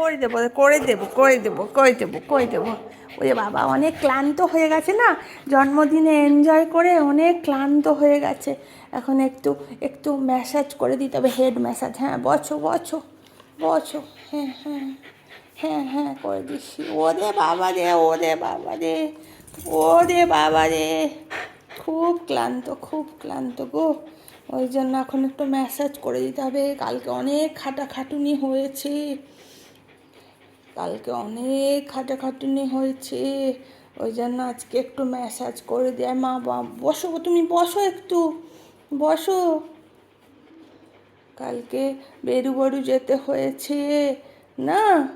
করে দেবো করে দেবো করে দেবো করে দেবো করে দেবো। ওরে বাবা, অনেক ক্লান্ত হয়ে গেছে না? জন্মদিনে এনজয় করে অনেক ক্লান্ত হয়ে গেছে। এখন একটু একটু ম্যাসাজ করে দিতে হবে হেড ম্যাসাজ হ্যাঁ বছো বছো বছো হ্যাঁ হ্যাঁ হ্যাঁ হ্যাঁ করে দিচ্ছি। ওরে বাবা রে, ওরে বাবা রে, ওরে বাবা রে। খুব ক্লান্ত খুব ক্লান্ত গো। ওই জন্য এখন একটু ম্যাসাজ করে দিতে হবে। কালকে অনেক খাটাখাটুনি হয়েছে। কালকে অনেক খাটাখাটুনি হয়েছে। ওই জন্য আজকে একটু ম্যাসাজ করে দেয় মা বাবা বসো তুমি বসো একটু। বসো। কালকে বেরু বড়ু যেতে হয়েছে, না?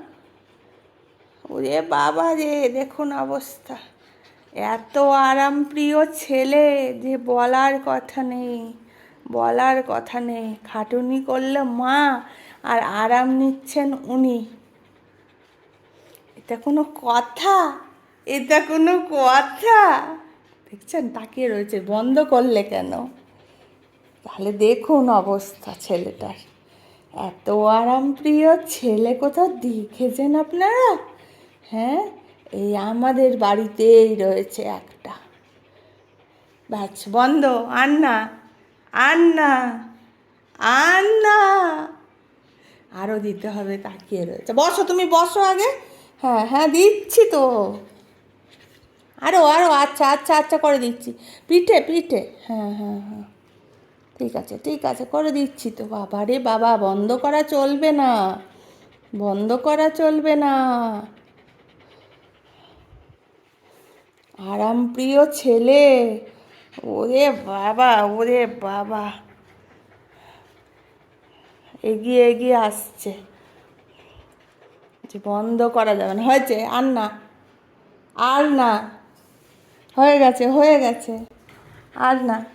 ওরে বাবা রে, দেখুন অবস্থা। এত আরাম প্রিয় ছেলে যে বলার কথা নেই, বলার কথা নেই। খাটুনি করলে মা, আর আরাম নিচ্ছেন উনি। এটা কোনো কথা? এটা কোনো কথা? দেখছেন, তাকিয়ে রয়েছে, বন্ধ করলে কেন? তাহলে দেখুন অবস্থা ছেলেটার। এত আরাম প্রিয় ছেলে কোথাও দেখেছেন আপনারা? হ্যাঁ এই আমাদের বাড়িতেই রয়েছে একটা। ব্যাস, বন্ধ আন না আন না আন না আরও দিতে হবে, তাকিয়ে রয়েছে। বসো, তুমি বসো আগে। হ্যাঁ হ্যাঁ দিচ্ছি তো। আরও আরও আচ্ছা আচ্ছা আচ্ছা করে দিচ্ছি। পিঠে পিঠে। হ্যাঁ হ্যাঁ হ্যাঁ। ঠিক আছে ঠিক আছে, করে দিচ্ছি তো। বাবা রে বাবা, বন্ধ করা চলবে না। বন্ধ করা চলবে না। আরাম প্রিয় ছেলে। ওরে বাবা ওরে বাবা। এগিয়ে এগিয়ে আসছে। যে বন্ধ করা যাবে না। হয়েছে, আর না আর না, হয়ে গেছে হয়ে গেছে, আর না।